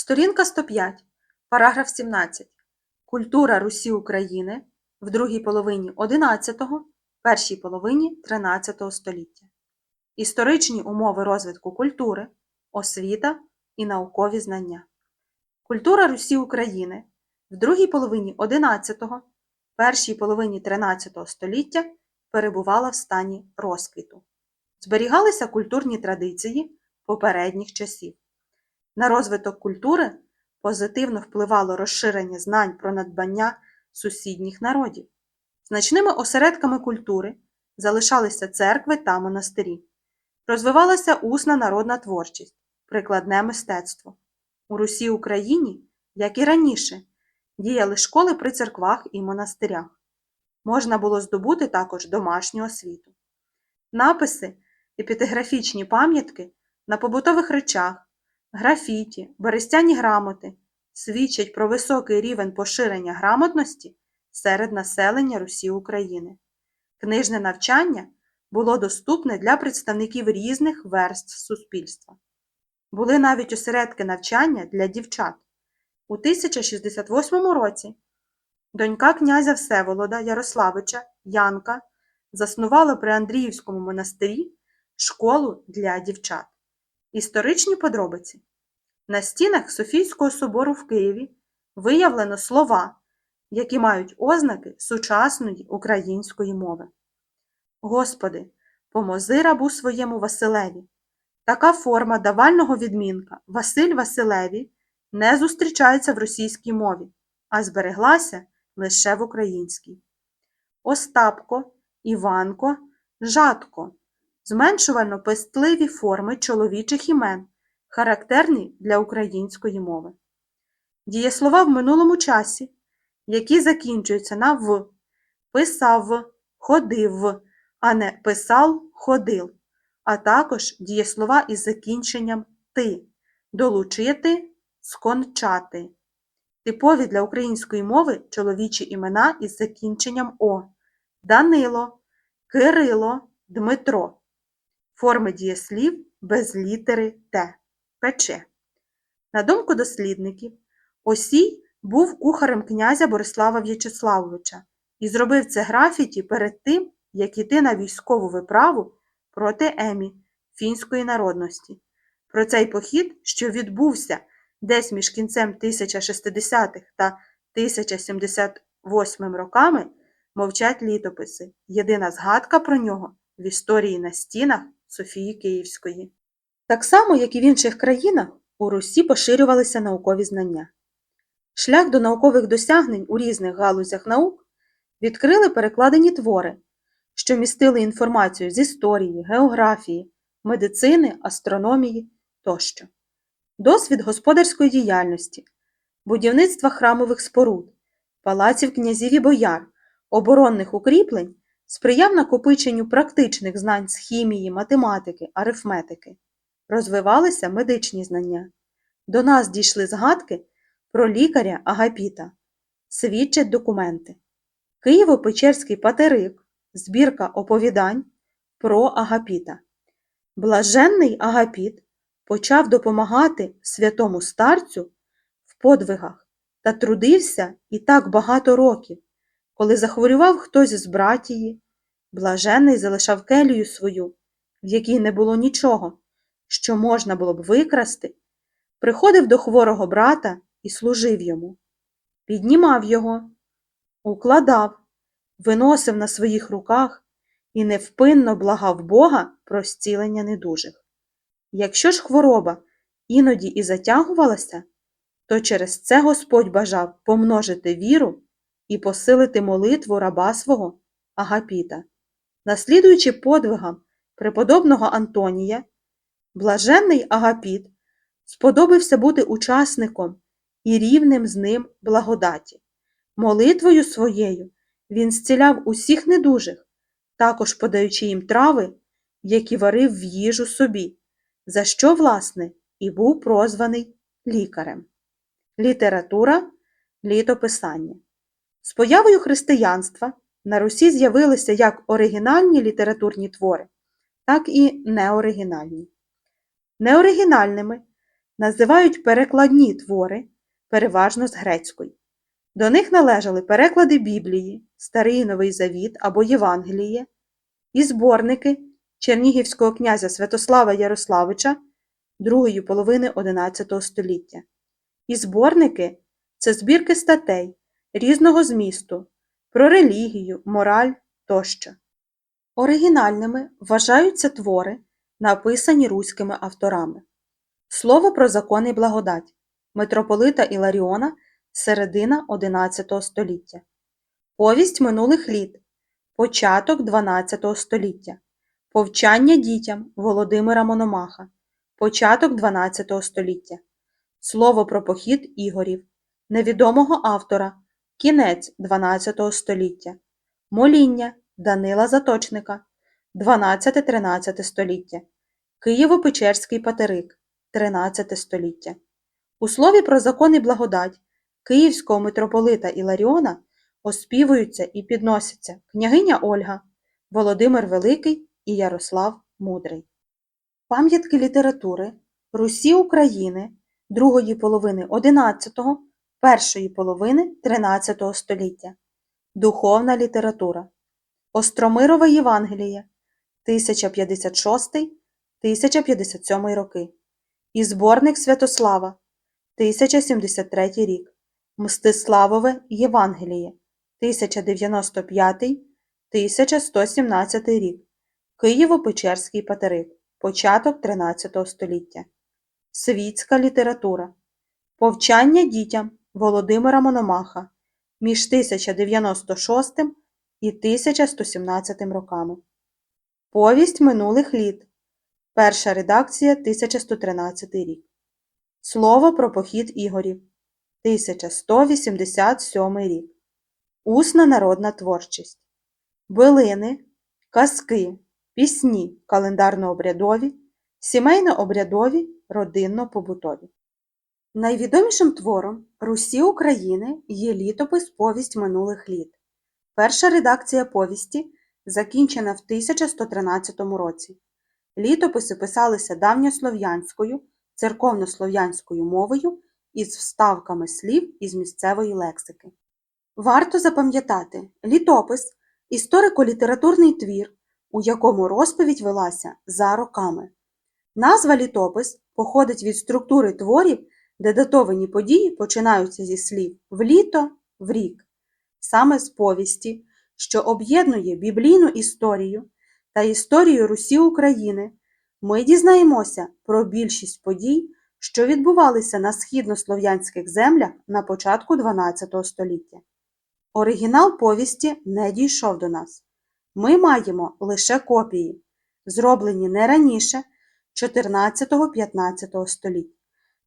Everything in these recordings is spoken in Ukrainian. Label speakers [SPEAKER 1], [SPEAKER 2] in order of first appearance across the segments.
[SPEAKER 1] Сторінка 105, параграф 17. Культура Русі України в другій половині XI, першій половині XIII століття. Історичні умови розвитку культури, освіта і наукові знання. Культура Русі України в другій половині XI, першій половині XIII століття перебувала в стані розквіту. Зберігалися культурні традиції попередніх часів. На розвиток культури позитивно впливало розширення знань про надбання сусідніх народів. Значними осередками культури залишалися церкви та монастирі. Розвивалася усна народна творчість, прикладне мистецтво. У Русі Україні, як і раніше, діяли школи при церквах і монастирях. Можна було здобути також домашню освіту. Написи, епітеграфічні пам'ятки на побутових речах, графіті, берестяні грамоти свідчать про високий рівень поширення грамотності серед населення Русі України. Книжне навчання було доступне для представників різних верств суспільства. Були навіть осередки навчання для дівчат. У 1068 році донька князя Всеволода Ярославича Янка заснувала при Андріївському монастирі школу для дівчат. Історичні подробиці. На стінах Софійського собору в Києві виявлено слова, які мають ознаки сучасної української мови. Господи, помози рабу своєму Василеві. Така форма давального відмінка Василь Василеві не зустрічається в російській мові, а збереглася лише в українській. Остапко, Іванко, Жатко зменшувально пестливі форми чоловічих імен, характерні для української мови. Дієслова в минулому часі, які закінчуються на в, писав, ходив, а не писав, ходив, а також дієслова із закінченням ти, долучити, скончати. Типові для української мови чоловічі імена із закінченням О Данило, Кирило, Дмитро. Форми дієслів без літери Т. Пече. На думку дослідників, Осій був кухарем князя Борислава В'ячеславовича і зробив це графіті перед тим, як іти на військову виправу проти Емі фінської народності. Про цей похід, що відбувся десь між кінцем 1060-х та 1078 роками, мовчать літописи. Єдина згадка про нього в історії на стінах Софії Київської. Так само, як і в інших країнах, у Русі поширювалися наукові знання. Шлях до наукових досягнень у різних галузях наук відкрили перекладені твори, що містили інформацію з історії, географії, медицини, астрономії тощо. Досвід господарської діяльності, будівництва храмових споруд, палаців князів і бояр, оборонних укріплень сприяв накопиченню практичних знань з хімії, математики, арифметики. Розвивалися медичні знання. До нас дійшли згадки про лікаря Агапіта. Свідчать документи. Києво-Печерський патерик, збірка оповідань про Агапіта. Блаженний Агапіт почав допомагати святому старцю в подвигах та трудився і так багато років. Коли захворював хтось з братії, блажений залишав келію свою, в якій не було нічого, що можна було б викрасти, приходив до хворого брата і служив йому, піднімав його, укладав, виносив на своїх руках і невпинно благав Бога про зцілення недужих. Якщо ж хвороба іноді і затягувалася, то через це Господь бажав помножити віру і посилити молитву раба свого Агапіта. Наслідуючи подвигам преподобного Антонія, блаженний Агапіт сподобався бути учасником і рівним з ним благодаті. Молитвою своєю він зціляв усіх недужих, також подаючи їм трави, які варив в їжу собі, за що, власне, і був прозваний лікарем. Література літописання. З появою християнства на Русі з'явилися як оригінальні літературні твори, так і неоригінальні. Неоригінальними називають перекладні твори, переважно з грецької. До них належали переклади Біблії, Старий і Новий Завіт або Євангеліє, і зборники чернігівського князя Святослава Ярославича другої половини XI століття. І зборники це збірки статей різного змісту про релігію, мораль тощо. Оригінальними вважаються твори, написані руськими авторами. Слово про закон і благодать митрополита Іларіона середина XI століття. Повість минулих літ початок XII століття. Повчання дітям Володимира Мономаха початок XII століття. Слово про похід Ігорів невідомого автора кінець XII століття. Моління Данила Заточника XII-XIII століття, Києво-Печерський патерик XIII століття. У слові про ЗАКОНИ і благодать Київського митрополита Іларіона оспівуються і підносяться княгиня Ольга, Володимир Великий і Ярослав Мудрий. Пам'ятки літератури Русі України другої половини XI, першої половини XIII століття, Духовна література, Остромирова Євангелія 1056, 1057 роки. І зборник Святослава 1073 рік, Мстиславове Євангеліє 1095, 1117 рік, Києво-Печерський патерик, початок 13 століття, Світська література, Повчання дітям Володимира Мономаха між 1096 і 1117 роками. Повість минулих літ. Перша редакція 1113 рік. Слово про похід Ігорів 1187 рік. Усна народна творчість. Билини, казки, пісні календарно-обрядові, сімейно-обрядові, родинно-побутові. Найвідомішим твором Русі України є літопис Повість минулих літ. Перша редакція повісті закінчена в 1113 році. Літописи писалися давньослов'янською, церковнослов'янською мовою із вставками слів із місцевої лексики. Варто запам'ятати літопис історико-літературний твір, у якому розповідь велася за роками. Назва літопис походить від структури творів, де датовані події починаються зі слів в літо, в рік, саме з повісті, що об'єднує біблійну історію та історію Русі України, ми дізнаємося про більшість подій, що відбувалися на східнослов'янських землях на початку XII століття. Оригінал повісті не дійшов до нас. Ми маємо лише копії, зроблені не раніше 14-15 століть,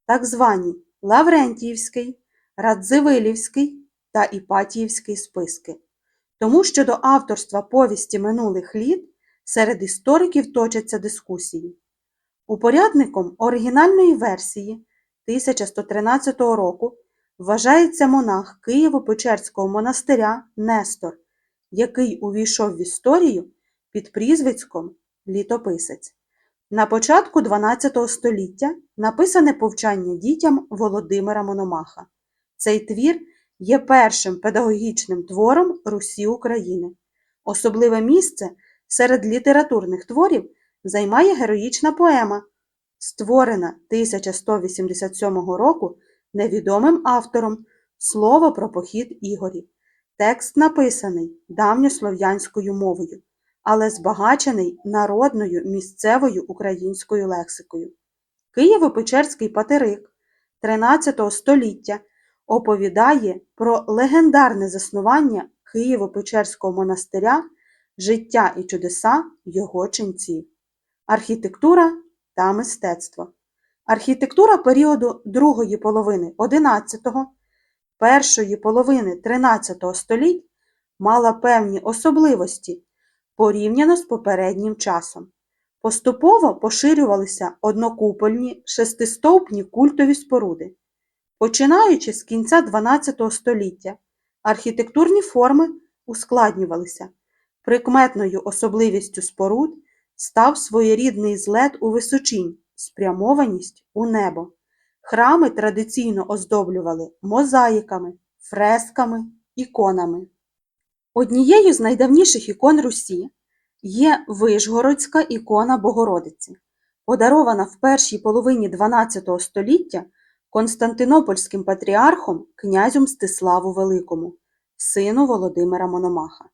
[SPEAKER 1] так звані Лаврентіївський, Радзивилівський та Іпатіївський списки. Тому що до авторства повісті минулих літ серед істориків точаться дискусії. Упорядником оригінальної версії 1113 року вважається монах Києво-Печерського монастиря Нестор, який увійшов в історію під прізвиськом літописець. На початку XII століття написане повчання дітям Володимира Мономаха. Цей твір є першим педагогічним твором Русі України. Особливе місце серед літературних творів займає героїчна поема, створена 1187 року невідомим автором Слово про похід Ігорів. Текст написаний давньослов'янською мовою, але збагачений народною місцевою українською лексикою. Києво-Печерський патерик 13 століття оповідає про легендарне заснування Києво-Печерського монастиря, життя і чудеса його ченців, архітектура та мистецтво. Архітектура періоду другої половини XI, першої половини XIII століть мала певні особливості порівняно з попереднім часом. Поступово поширювалися однокупольні шестистовпні культові споруди. Починаючи з кінця XII століття, архітектурні форми ускладнювалися. Прикметною особливістю споруд став своєрідний злет у височінь, спрямованість у небо. Храми традиційно оздоблювали мозаїками, фресками, іконами. Однією з найдавніших ікон Русі є Вишгородська ікона Богородиці, подарована в першій половині XII століття Константинопольським патріархом князю Мстиславу Великому, сину Володимира Мономаха.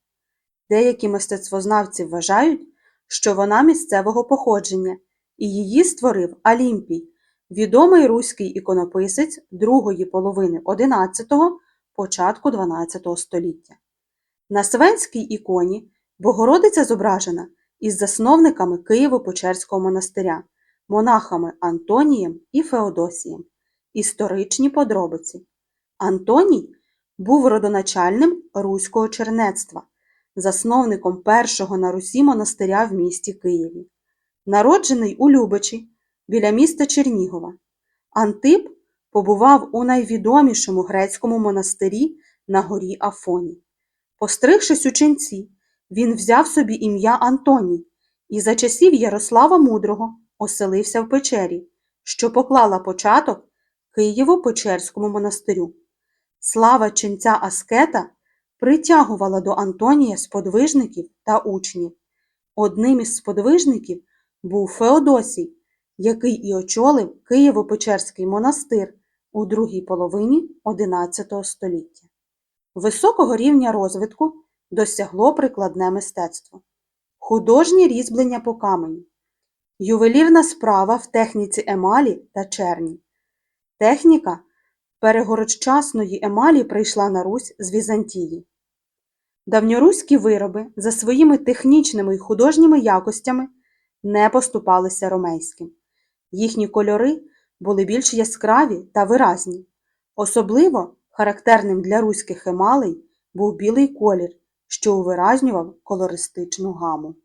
[SPEAKER 1] Деякі мистецтвознавці вважають, що вона місцевого походження, і її створив Алімпій, відомий руський іконописець другої половини XI – початку XII століття. На Свенській іконі Богородиця зображена із засновниками Києво-Печерського монастиря, монахами Антонієм і Феодосієм. Історичні подробиці. Антоній був родоначальним руського чернецтва, засновником першого на Русі монастиря в місті Києві. Народжений у Любичі біля міста Чернігова. Антип побував у найвідомішому грецькому монастирі на горі Афоні. Постригшись у ченці, він взяв собі ім'я Антоній і за часів Ярослава Мудрого оселився в печері, що поклала початок Києво-Печерському монастирю. Слава ченця Аскета притягувала до Антонія сподвижників та учнів. Одним із сподвижників був Феодосій, який і очолив Києво-Печерський монастир у другій половині XI століття. Високого рівня розвитку досягло прикладне мистецтво, художнє різьблення по каменю, ювелірна справа в техніці емалі та черні. Техніка перегородчасної емалі прийшла на Русь з Візантії. Давньоруські вироби за своїми технічними і художніми якостями не поступалися ромейським. Їхні кольори були більш яскраві та виразні. Особливо характерним для руських емалей був білий колір, що увиразнював колористичну гаму.